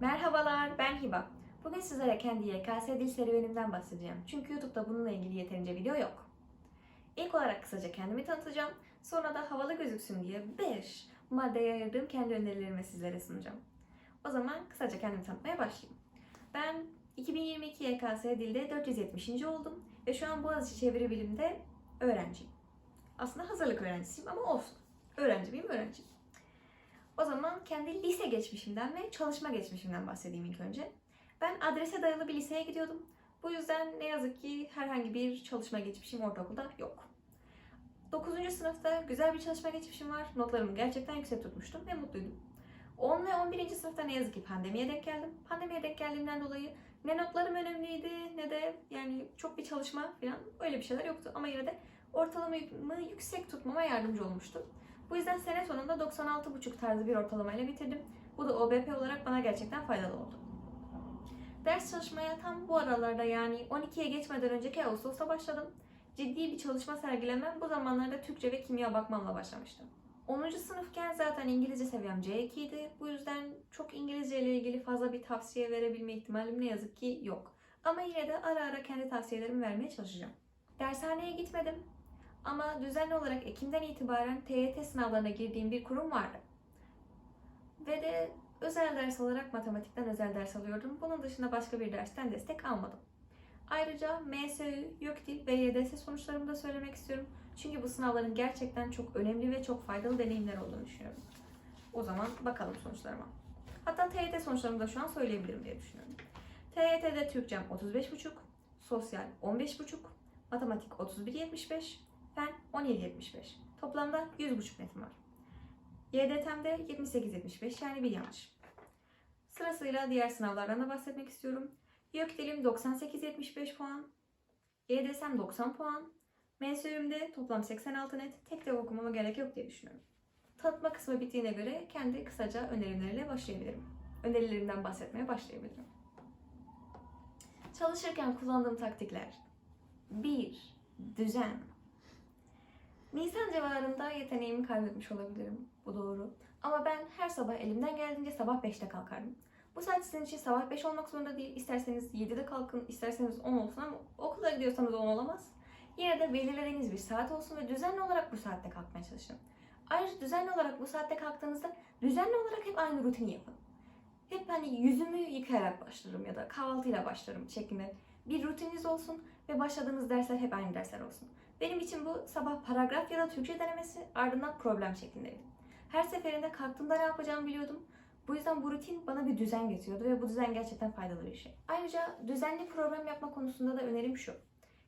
Merhabalar, ben Hiba. Bugün sizlere kendi YKS dil serüvenimden bahsedeceğim. Çünkü YouTube'da bununla ilgili yeterince video yok. İlk olarak kısaca kendimi tanıtacağım. Sonra da havalı gözüksün diye 5 maddeye ayırdığım kendi önerilerimi sizlere sunacağım. O zaman kısaca kendimi tanıtmaya başlayayım. Ben 2022 YKS dilde 470. oldum ve şu an Boğaziçi Çeviri Bilim'de öğrenciyim. Aslında hazırlık öğrencisiyim ama olsun. Öğrenci miyim? Öğrenciyim. O zaman kendi lise geçmişimden ve çalışma geçmişimden bahsedeyim ilk önce. Ben adrese dayalı bir liseye gidiyordum. Bu yüzden ne yazık ki herhangi bir çalışma geçmişim ortaokulda yok. 9. sınıfta güzel bir çalışma geçmişim var. Notlarımı gerçekten yüksek tutmuştum ve mutluydum. 10 ve 11. sınıfta ne yazık ki pandemiye denk geldim. Pandemiye denk geldiğimden dolayı ne notlarım önemliydi ne de yani çok bir çalışma falan öyle bir şeyler yoktu. Ama yine de ortalamamı yüksek tutmama yardımcı olmuştu. Bu yüzden sene sonunda 96,5 tarzı bir ortalamayla bitirdim. Bu da OBP olarak bana gerçekten faydalı oldu. Ders çalışmaya tam bu aralarda yani 12'ye geçmeden önceki Ağustos'ta başladım. Ciddi bir çalışma sergilemem bu zamanlarda Türkçe ve kimya bakmamla başlamıştım. 10. sınıfken zaten İngilizce seviyem C2 idi. Bu yüzden çok İngilizce ile ilgili fazla bir tavsiye verebilme ihtimalim ne yazık ki yok. Ama yine de ara ara kendi tavsiyelerimi vermeye çalışacağım. Dershaneye gitmedim. Ama düzenli olarak Ekim'den itibaren TYT sınavlarına girdiğim bir kurum vardı. Ve de özel ders olarak matematikten özel ders alıyordum. Bunun dışında başka bir dersten destek almadım. Ayrıca MSÜ, YÖKDİL ve YDS sonuçlarımı da söylemek istiyorum. Çünkü bu sınavların gerçekten çok önemli ve çok faydalı deneyimler olduğunu düşünüyorum. O zaman bakalım sonuçlarıma. Hatta TYT sonuçlarımı da şu an söyleyebilirim diye düşünüyorum. TYT'de Türkçem 35,5, Sosyal 15,5, Matematik 31,75, Fen 17,75. Toplamda 100,5 netim var. YDT'mde 78,75 yani bir yanlış. Sırasıyla diğer sınavlardan da bahsetmek istiyorum. YÖKDİL'im 98,75 puan. YDS'm 90 puan. MSÜ'mde toplam 86 net. Tek tek okumama gerek yok diye düşünüyorum. Tanıtma kısmı bittiğine göre kendi kısaca önerilerle başlayabilirim. Önerilerimden bahsetmeye başlayabilirim. Çalışırken kullandığım taktikler. 1. Düzen. Nisan civarında yeteneğimi kaybetmiş olabilirim. Bu doğru. Ama ben her sabah elimden geldiğince sabah 5'te kalkardım. Bu saat sizin için sabah 5 olmak zorunda değil. İsterseniz 7'de kalkın, isterseniz 10 olsun ama okula gidiyorsanız 10 olamaz. Yine de belirlediğiniz bir saat olsun ve düzenli olarak bu saatte kalkmaya çalışın. Ayrıca düzenli olarak bu saatte kalktığınızda düzenli olarak hep aynı rutini yapın. Hep hani yüzümü yıkayarak başlarım ya da kahvaltıyla başlarım şeklinde bir rutininiz olsun ve başladığınız dersler hep aynı dersler olsun. Benim için bu sabah paragraf ya da Türkçe denemesi ardından problem şeklindeydi. Her seferinde kalktığımda ne yapacağımı biliyordum. Bu yüzden bu rutin bana bir düzen getiriyordu ve bu düzen gerçekten faydalı bir şey. Ayrıca düzenli program yapma konusunda da önerim şu.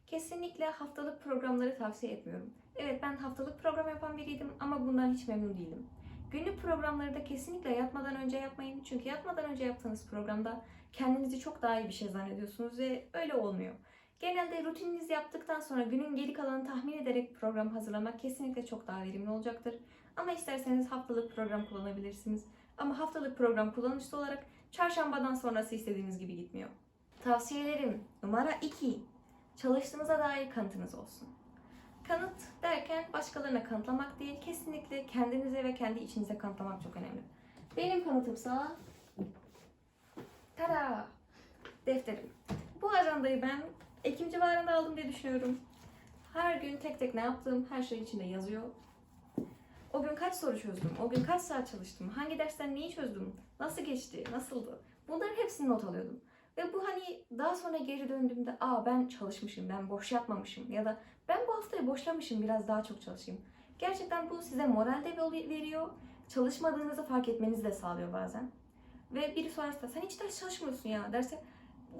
Kesinlikle haftalık programları tavsiye etmiyorum. Evet ben haftalık program yapan biriydim ama bundan hiç memnun değilim. Günlük programları da kesinlikle yatmadan önce yapmayın. Çünkü yatmadan önce yaptığınız programda kendinizi çok daha iyi bir şey zannediyorsunuz ve öyle olmuyor. Genelde rutininizi yaptıktan sonra günün geri kalanını tahmin ederek program hazırlamak kesinlikle çok daha verimli olacaktır. Ama isterseniz haftalık program kullanabilirsiniz. Ama haftalık program kullanışlı olarak çarşambadan sonrası istediğiniz gibi gitmiyor. Tavsiyelerim numara 2. Çalıştığınıza dair kanıtınız olsun. Kanıt derken başkalarına kanıtlamak değil, kesinlikle kendinize ve kendi içinize kanıtlamak çok önemli. Benim kanıtımsa tada defterim. Bu ajandayı ben Ekim civarında aldım diye düşünüyorum. Her gün tek tek ne yaptığım her şey içinde yazıyor. O gün kaç soru çözdüm, o gün kaç saat çalıştım, hangi dersten neyi çözdüm, nasıl geçti, nasıldı. Bunların hepsini not alıyordum. Ve bu hani daha sonra geri döndüğümde aa ben çalışmışım, ben boş yapmamışım ya da ben bu haftayı boşlamışım biraz daha çok çalışayım. Gerçekten bu size moral de veriyor. Çalışmadığınızı fark etmenizi de sağlıyor bazen. Ve biri sorarsa sen hiç ders çalışmıyorsun ya derse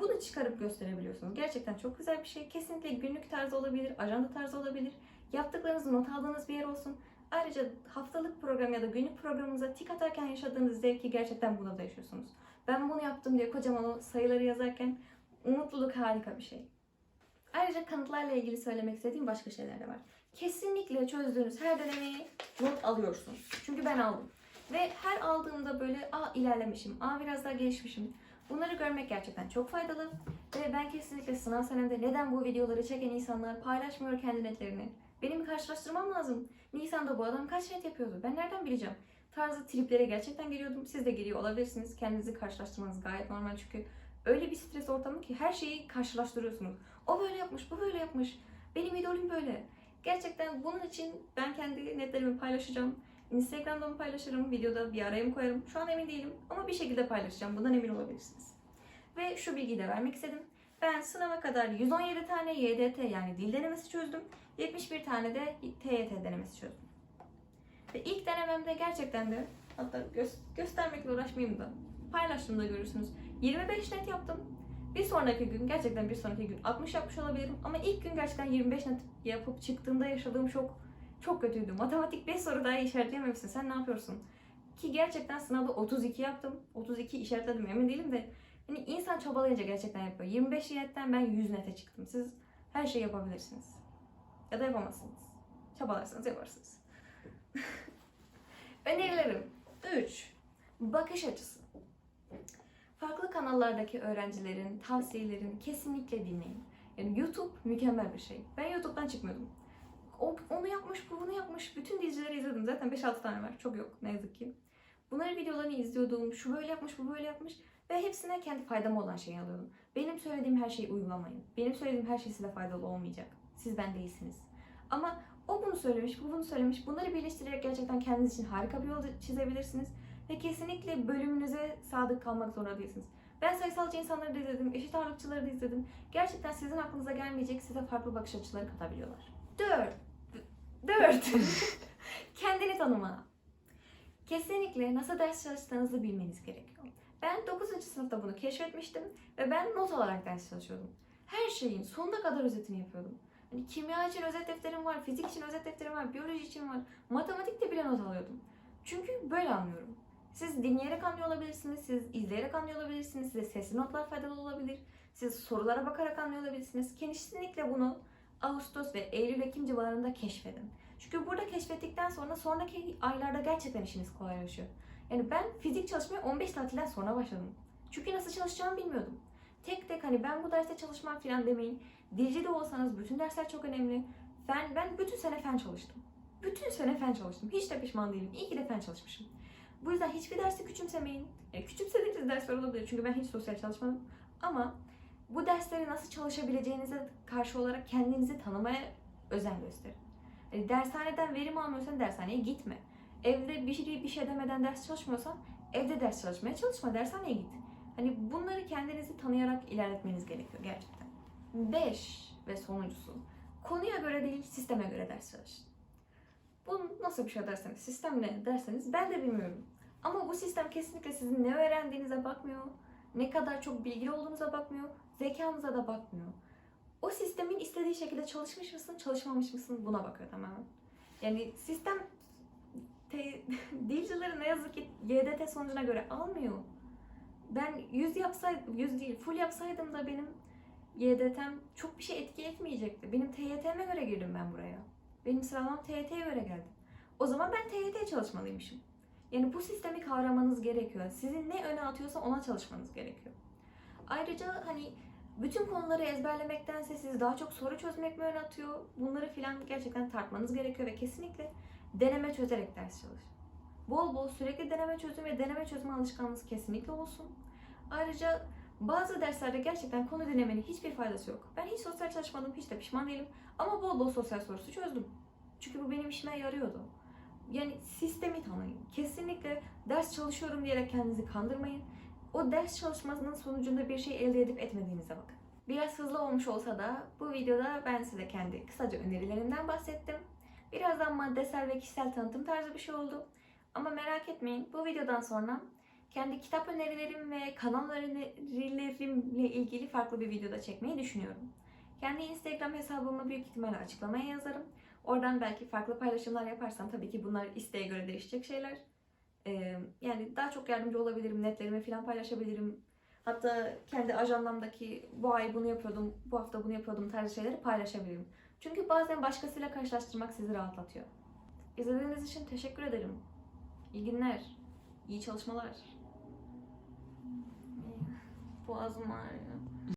bunu çıkarıp gösterebiliyorsunuz. Gerçekten çok güzel bir şey. Kesinlikle günlük tarzı olabilir, ajanda tarzı olabilir. Yaptıklarınızı not aldığınız bir yer olsun. Ayrıca haftalık program ya da günlük programınıza tik atarken yaşadığınız zevki gerçekten burada da yaşıyorsunuz. Ben bunu yaptım diye kocaman o sayıları yazarken mutluluk harika bir şey. Ayrıca kanıtlarla ilgili söylemek istediğim başka şeyler de var. Kesinlikle çözdüğünüz her denemeyi not alıyorsunuz. Çünkü ben aldım. Ve her aldığımda böyle aa ilerlemişim, aa biraz daha gelişmişim. Bunları görmek gerçekten çok faydalı. Ve ben kesinlikle sınav senemde neden bu videoları çeken insanlar paylaşmıyor kendi netlerini. Benim karşılaştırmam lazım. Nisan'da bu adam kaç net yapıyordu? Ben nereden bileceğim? Tarzı triplere gerçekten giriyordum. Siz de giriyor olabilirsiniz. Kendinizi karşılaştırmanız gayet normal çünkü öyle bir stres ortamı ki her şeyi karşılaştırıyorsunuz. O böyle yapmış, bu böyle yapmış. Benim idolüm böyle. Gerçekten bunun için ben kendi netlerimi paylaşacağım. Instagram'da mı paylaşırım, videoda bir araya mı koyarım? Şu an emin değilim ama bir şekilde paylaşacağım. Bundan emin olabilirsiniz. Ve şu bilgiyi de vermek istedim. Ben sınava kadar 117 tane YDT yani dil denemesi çözdüm. 71 tane de TYT denemesi çözdüm. Ve ilk denememde gerçekten de hatta gö- göstermekle uğraşmayayım da paylaştığımda görürsünüz. 25 net yaptım. Bir sonraki gün gerçekten bir sonraki gün 60 yapmış olabilirim ama ilk gün gerçekten 25 net yapıp çıktığımda yaşadığım şok çok kötüydü. Matematik 5 soru daha işaretleyememişsin. Sen ne yapıyorsun? Ki gerçekten sınavda 32 yaptım. 32 işaretledim emin değilim de hani insan çabalayınca gerçekten yapıyor. 25 netten ben 100 nete çıktım. Siz her şeyi yapabilirsiniz. Ya da yapamazsınız. Çabalarsanız yaparsınız. Önerilerim 3. Bakış açısı. Farklı kanallardaki öğrencilerin tavsiyelerini kesinlikle dinleyin. Yani YouTube mükemmel bir şey. Ben YouTube'dan çıkmıyordum. O, onu yapmış, bu bunu yapmış. Bütün dizileri izledim. Zaten 5-6 tane var. Çok yok ne yazık ki. Bunların videolarını izliyordum. Şu böyle yapmış, bu böyle yapmış. Ve hepsine kendi faydama olan şeyi alıyordum. Benim söylediğim her şeyi uygulamayın. Benim söylediğim her şey size faydalı olmayacak. Siz ben değilsiniz. Ama o bunu söylemiş, bu bunu söylemiş. Bunları birleştirerek gerçekten kendiniz için harika bir yol çizebilirsiniz. Ve kesinlikle bölümünüze sadık kalmak zorunda değilsiniz. Ben sayısalcı insanları da izledim, eşit ağırlıkçıları da izledim. Gerçekten sizin aklınıza gelmeyecek size farklı bakış açıları katabiliyorlar. Dört. Dört. Kendini tanıma. Kesinlikle nasıl ders çalıştığınızı bilmeniz gerekiyor. Ben 9. sınıfta bunu keşfetmiştim ve ben not alarak ders çalışıyordum. Her şeyin sonuna kadar özetini yapıyordum. Hani kimya için özet defterim var, fizik için özet defterim var, biyoloji için var. Matematikte bile not alıyordum. Çünkü böyle anlıyorum. Siz dinleyerek anlıyor olabilirsiniz, siz izleyerek anlıyor olabilirsiniz, size sesli notlar faydalı olabilir. Siz sorulara bakarak anlıyor olabilirsiniz. Kesinlikle bunu Ağustos ve Eylül-Ekim civarında keşfedin. Çünkü burada keşfettikten sonra sonraki aylarda gerçekten işiniz kolaylaşıyor. Yani ben fizik çalışmaya 15 tatilden sonra başladım. Çünkü nasıl çalışacağımı bilmiyordum. Tek tek hani ben bu derste çalışmam falan demeyin. Dilci de olsanız bütün dersler çok önemli. Fen, ben bütün sene fen çalıştım. Bütün sene fen çalıştım. Hiç de pişman değilim. İyi ki de fen çalışmışım. Bu yüzden hiçbir dersi küçümsemeyin. Yani küçümsediğiniz dersler olabilir çünkü ben hiç sosyal çalışmadım. Ama bu dersleri nasıl çalışabileceğinize karşı olarak kendinizi tanımaya özen gösterin. Yani dershaneden verim almıyorsan dershaneye gitme. Evde bir şey, bir şey demeden ders çalışmıyorsan evde ders çalışmaya çalışma, dershaneye git. Hani bunları kendinizi tanıyarak ilerletmeniz gerekiyor gerçekten. 5 ve sonuncusu. Konuya göre değil, sisteme göre ders çalışın. Bu nasıl bir şey derseniz, sistem ne derseniz ben de bilmiyorum. Ama bu sistem kesinlikle sizin ne öğrendiğinize bakmıyor, ne kadar çok bilgili olduğunuza bakmıyor, zekanıza da bakmıyor. O sistemin istediği şekilde çalışmış mısın, çalışmamış mısın buna bakıyor tamamen. Yani sistem te, dilcileri ne yazık ki YDT sonucuna göre almıyor. Ben 100 yapsaydım, 100 değil full yapsaydım da benim YDT'm çok bir şey etki etmeyecekti. Benim TYT'me göre girdim ben buraya. Benim sıralamam TYT'ye göre geldi. O zaman ben TYT çalışmalıymışım. Yani bu sistemi kavramanız gerekiyor. Sizin ne öne atıyorsa ona çalışmanız gerekiyor. Ayrıca hani bütün konuları ezberlemektense siz daha çok soru çözmek mi öne atıyor? Bunları filan gerçekten tartmanız gerekiyor ve kesinlikle deneme çözerek ders çalış. Bol bol sürekli deneme çözüm ve deneme çözme alışkanlığınız kesinlikle olsun. Ayrıca bazı derslerde gerçekten konu dinlemenin hiçbir faydası yok. Ben hiç sosyal çalışmadım, hiç de pişman değilim. Ama bol bol sosyal sorusu çözdüm. Çünkü bu benim işime yarıyordu. Yani sistemi tanıyın. Kesinlikle ders çalışıyorum diyerek kendinizi kandırmayın. O ders çalışmasının sonucunda bir şey elde edip etmediğinize bakın. Biraz hızlı olmuş olsa da bu videoda ben size kendi kısaca önerilerimden bahsettim. Birazdan maddesel ve kişisel tanıtım tarzı bir şey oldu. Ama merak etmeyin bu videodan sonra kendi kitap önerilerim ve kanal önerilerimle ilgili farklı bir videoda çekmeyi düşünüyorum. Kendi Instagram hesabımı büyük ihtimalle açıklamaya yazarım. Oradan belki farklı paylaşımlar yaparsam tabii ki bunlar isteğe göre değişecek şeyler. Ee, yani daha çok yardımcı olabilirim, netlerimi falan paylaşabilirim. Hatta kendi ajandamdaki bu ay bunu yapıyordum, bu hafta bunu yapıyordum tarzı şeyleri paylaşabilirim. Çünkü bazen başkasıyla karşılaştırmak sizi rahatlatıyor. İzlediğiniz için teşekkür ederim. İyi günler, iyi çalışmalar. Boğazım ağrıyor.